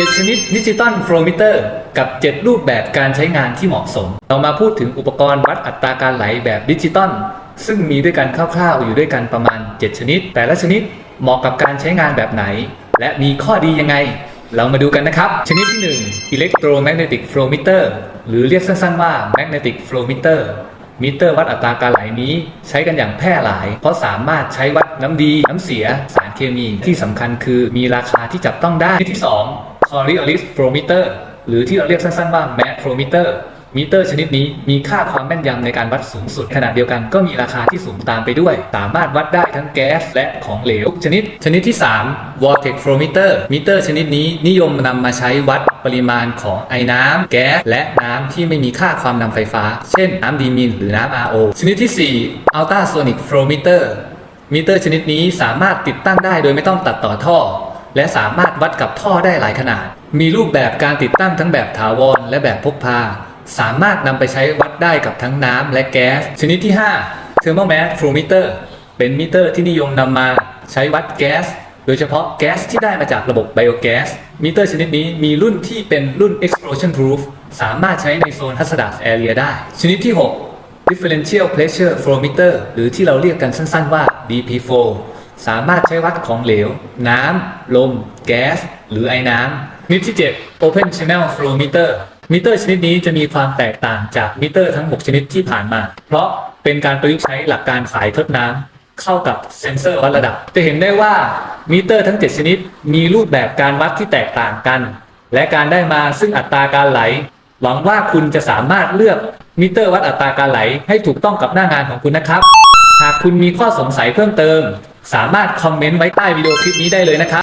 7 ชนิดดิจิตอลโฟลมิเตอร์กับ 7 รูปแบบการใช้งานที่เหมาะสม เรามาพูดถึงอุปกรณ์วัดอัตราการไหลแบบดิจิตอลซึ่งมีด้วยกันคร่าวๆ อยู่ด้วยกันประมาณ 7 ชนิด แต่ละชนิดเหมาะกับการใช้งานแบบไหน และมีข้อดียังไง เรามาดูกันนะครับ ชนิดที่1 electromagnetic flow meter หรือเรียกสั้นๆว่า magnetic flow meter มิเตอร์วัดอัตราการไหลนี้ใช้กันอย่างแพร่หลาย เพราะสามารถใช้วัดน้ำดี น้ำเสีย สารเคมีที่สำคัญคือมีราคาที่จับต้องได้ที่ 2 Coriolis flow meter หรือที่เราเรียกสั้นๆว่า MAD flow meter มิเตอร์ชนิดนี้มีค่าความแม่นยำในการวัดสูงสุด ขณะเดียวกันก็มีราคาที่สูงตามไปด้วย สามารถวัดได้ทั้งแก๊สและของเหลวทุกชนิด ชนิดที่ 3 vortex Flometer มิเตอร์ชนิดนี้นิยมนำมาใช้วัดปริมาณของไอ้น้ำแก๊สและน้ำที่ไม่มีค่าความนำไฟฟ้า เช่นน้ำดีมินหรือน้ำ RO ชนิดที่ 4 ultrasonic Flometer มิเตอร์ชนิดนี้สามารถติดตั้งได้โดยไม่ต้องตัดต่อท่อ และสามารถวัดกับท่อได้หลายขนาด มีรูปแบบการติดตั้งทั้งแบบถาวรและแบบพกพา สามารถนำไปใช้วัดได้กับทั้งน้ำและแก๊ส ชนิดที่ 5 Thermal Mass Flow Meter เป็นมิเตอร์ที่นิยมนำมาใช้วัดแก๊สโดยเฉพาะแก๊สที่ได้มาจากระบบไบโอแก๊สมิเตอร์ชนิดนี้มีรุ่นที่เป็นรุ่น explosion proof สามารถใช้ในโซน hazardous area ได้ ชนิดที่ 6 differential pressure flow meter หรือที่เราเรียกกันสั้นๆว่า DP4 สามารถใช้วัดของเหลว น้ำ ลม แก๊ส หรือไอ้น้ำชนิดที่ 7 open channel flow meter มิเตอร์ชนิดนี้จะมีความแตกต่างจากมิเตอร์ทั้ง 6 ชนิดที่ผ่านมา เพราะเป็นการประยุกต์ใช้หลักการสายทดน้ำเข้ากับเซ็นเซอร์วัดระดับ จะเห็นได้ว่ามิเตอร์ทั้ง 7 ชนิด มีรูปแบบการวัดที่แตกต่างกัน และการได้มาซึ่งอัตราการไหล หวังว่าคุณจะสามารถเลือกมิเตอร์วัดอัตราการไหลให้ถูกต้องกับหน้างานของคุณนะครับ หากคุณมีข้อสงสัยเพิ่มเติม สามารถคอมเมนต์ไว้ใต้วิดีโอคลิปนี้ได้เลยนะครับ